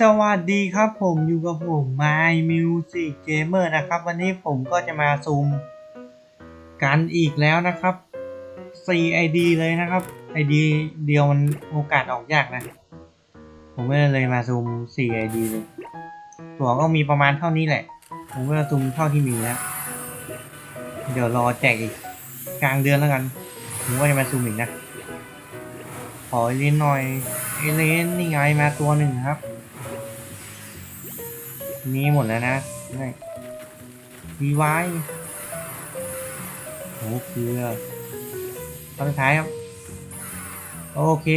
สวัสดีครับผมอยู่กับผม My Music Gamer นะครับ วันนี้ผมก็จะมาซูมกันอีกแล้วนะครับ4 ID เลยนะครับ ID เดียวมันโอกาสออกยากนะ ผมก็เลยมาซูม4 ID เลย ตัวก็มีประมาณเท่านี้แหละ ผมก็จะซูมเท่าที่มีแล้ว เดี๋ยวรอแจกอีกกลางเดือนแล้วกัน ผมก็จะมาซูมอีกนะ ขอเอเลนหน่อยเอเลนนี่ไงมาตัวหนึ่งครับ นี่หมดแล้วนะนี่วีไวโอ้เกลือตอนท้ายครับ โอเค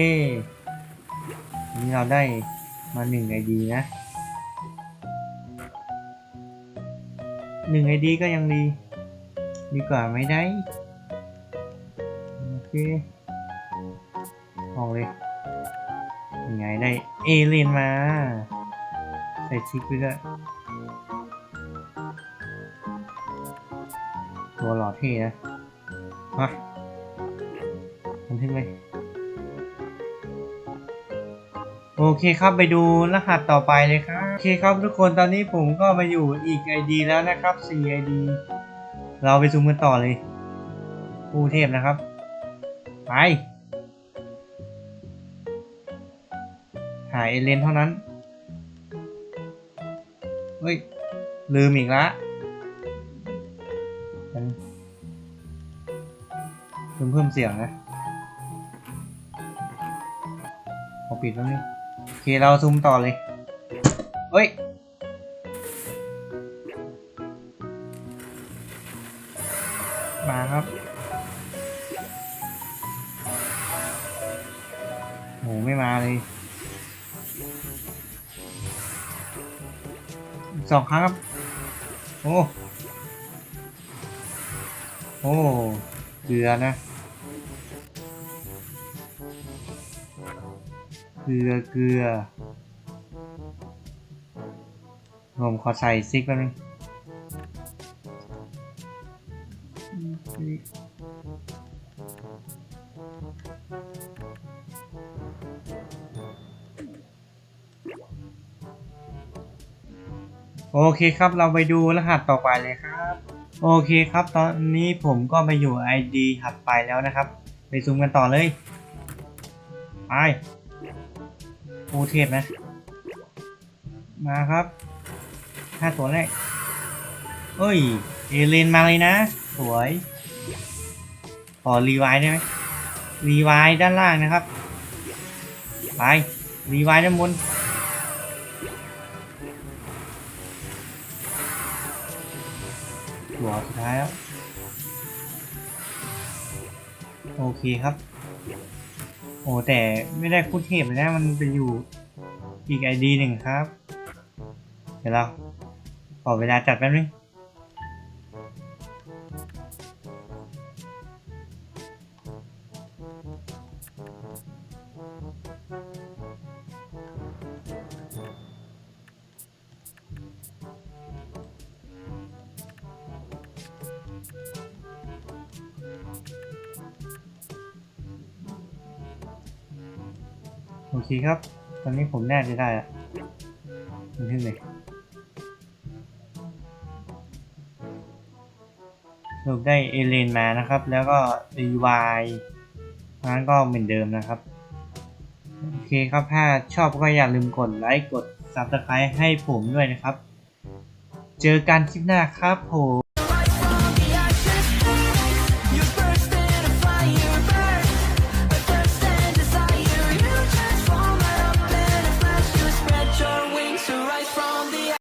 นี่เราได้มาหนึ่งไอดีนะหนึ่งไอดีก็ยังดี ดีกว่าไม่ได้ โอเคออกเลยยังไงได้ เอเลนมา ใส่ชิคไปด้วยตัวหล่อเท่นะมาบันทึกเลย โอเคครับไปดูรหัสต่อไปเลยครับ โอเคครับทุกคนตอนนี้ผมก็มาอยู่อีก ID แล้วนะครับ 4 ID เราไปซูมกันต่อเลยผู้เทพนะครับ ไป หายเอเลนเท่านั้น เฮ้ย ลืมอีกละมันลืมเพิ่มเสียงนะขอปิดแล้วนี่โอเค เราซูมต่อเลย เฮ้ยมาครับโหไม่มาเลย สองครั้งครับ โอ้ โอ้เกลือนะเกลือเกลือผมขอใส่ซิกแป๊บนึง โอเคครับเราไปดูรหัสต่อไปเลยครับ โอเคครับ ตอนนี้ผมก็ไปอยู่ ID ถัดไปแล้วนะครับ ไปซูมกันต่อเลย ไปปูเทพนะ มาครับห้าตัวแรก เอ้ย เอเลนมาเลยนะ สวยขอรีไวล์ได้ไหมรีไวล์ด้านล่างนะครับ ไป รีไวล์ด้านบน หัวสุดท้ายแล้วโอเคครับ โอ้แต่ไม่ได้คู่เทพเลยนะ มันไปอยู่อีกไอดีหนึ่งครับ เดี๋ยวเราขอเวลาจัดแป๊บนึง โอเคครับ ตอนนี้ผมแน่จะได้อะมันขึ้นเลยสรุปได้เอเลนมานะครับ แล้วก็รีวายนั้นก็เหมือนเดิมนะครับ โอเคครับถ้าชอบก็อย่าลืมกดไลค์กด Subscribe ให้ผมด้วยนะครับ เจอกันคลิปหน้าครับผม